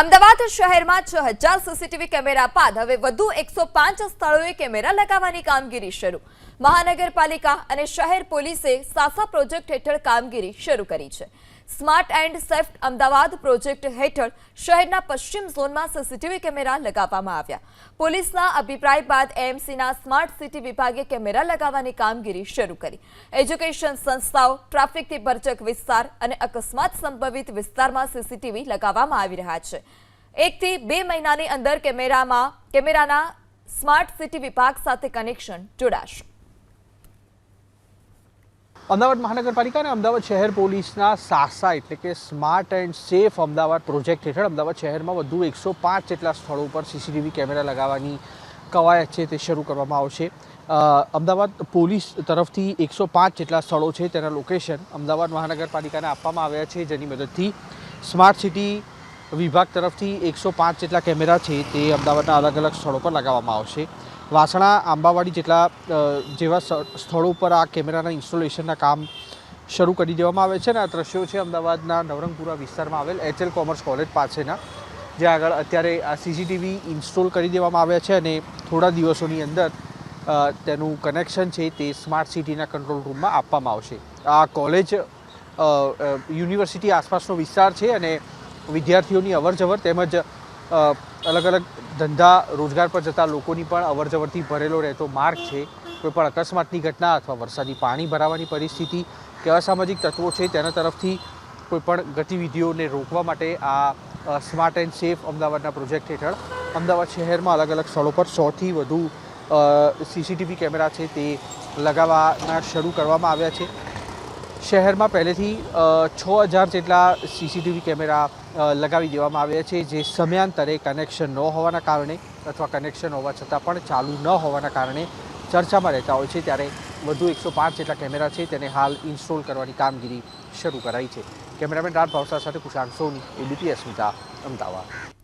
અમદાવાદ શહેરમાં છ હજાર સીસીટીવી કેમેરા બાદ હવે વધુ એકસો પાંચ સ્થળોએ કેમેરા લગાવવાની કામગીરી શરૂ. મહાનગરપાલિકા અને શહેર પોલીસે સાસા પ્રોજેક્ટ હેઠળ કામગીરી શરૂ કરી છે. Smart and safe Ahmedabad project હેઠળ શહેરના પશ્ચિમ ઝોનમાં સીસીટીવી કેમેરા લગાવવામાં આવ્યા. પોલીસના અભિપ્રાય બાદ એએમસીના સ્માર્ટ સિટી વિભાગે કેમેરા લગાવવાની કામગીરી શરૂ કરી. એજ્યુકેશન સંસ્થાઓ, ટ્રાફિકથી ભરચક વિસ્તાર અને અકસ્માત સંભવિત વિસ્તારમાં સીસીટીવી લગાવવામાં આવી રહ્યા છે. એકથી બે મહિનાની અંદર કેમેરામાં કેમેરાના સ્માર્ટ સિટી વિભાગ સાથે કનેક્શન જોડાશે. અમદાવાદ મહાનગરપાલિકા અને અમદાવાદ શહેર પોલીસના સાસા એટલે કે smart and safe Ahmedabad project હેઠળ અમદાવાદ શહેરમાં વધુ એકસો પાંચ જેટલા સ્થળો પર સીસીટીવી કેમેરા લગાવવાની કવાયત છે તે શરૂ કરવામાં આવશે. અમદાવાદ પોલીસ તરફથી એકસો પાંચ જેટલા સ્થળો છે તેના લોકેશન અમદાવાદ મહાનગરપાલિકાને આપવામાં આવ્યા છે જેની મદદથી સ્માર્ટ સિટી વિભાગ તરફથી એકસો પાંચ જેટલા કેમેરા છે તે અમદાવાદના અલગ અલગ સ્થળો પર લગાવવામાં આવશે. વાસણા આંબાવાડી જેટલા જેવા સ્થળો પર આ કેમેરાના ઇન્સ્ટોલેશનના કામ શરૂ કરી દેવામાં આવે છે અને આ દ્રશ્યો છે અમદાવાદના નવરંગપુરા વિસ્તારમાં આવેલ એચએલ કોમર્સ કોલેજ પાસેના, જ્યાં આગળ અત્યારે આ સીસીટીવી ઇન્સ્ટોલ કરી દેવામાં આવ્યા છે અને થોડા દિવસોની અંદર તેનું કનેક્શન છે તે સ્માર્ટ સિટીના કંટ્રોલ રૂમમાં આપવામાં આવશે. આ કોલેજ યુનિવર્સિટી આસપાસનો વિસ્તાર છે અને વિદ્યાર્થીઓની અવરજવર તેમજ અલગ અલગ ધંધા રોજગાર પર જતા લોકોની પણ અવરજવરથી ભરેલો રહેતો માર્ગ છે. કોઈ પણ અકસ્માતની ઘટના અથવા વરસાદી પાણી ભરાવાની પરિસ્થિતિ કે અસામાજિક તત્વો છે તેના તરફથી કોઈ પણ ગતિવિધિઓને રોકવા માટે આ સ્માર્ટ એન્ડ સેફ અમદાવાદના પ્રોજેક્ટ હેઠળ અમદાવાદ શહેરમાં અલગ અલગ સ્થળો પર સોથી વધુ સીસીટીવી કેમેરા છે તે લગાવવાના શરૂ કરવામાં આવ્યા છે. શહેરમાં પહેલેથી છ હજાર જેટલા સીસીટીવી કેમેરા લગાવી દેવામાં આવ્યા છે, જે સમયાંતરે કનેક્શન ન હોવાના કારણે અથવા કનેક્શન હોવા છતાં પણ ચાલુ ન હોવાના કારણે ચર્ચામાં રહેતા હોય છે. ત્યારે વધુ એકસો પાંચ જેટલા કેમેરા છે તેને હાલ ઇન્સ્ટોલ કરવાની કામગીરી શરૂ કરાઈ છે. કેમેરામેન રાજ ભાવસા સાથે કુશાંક સોની, એબીપી અસ્મિતા, અમદાવાદ.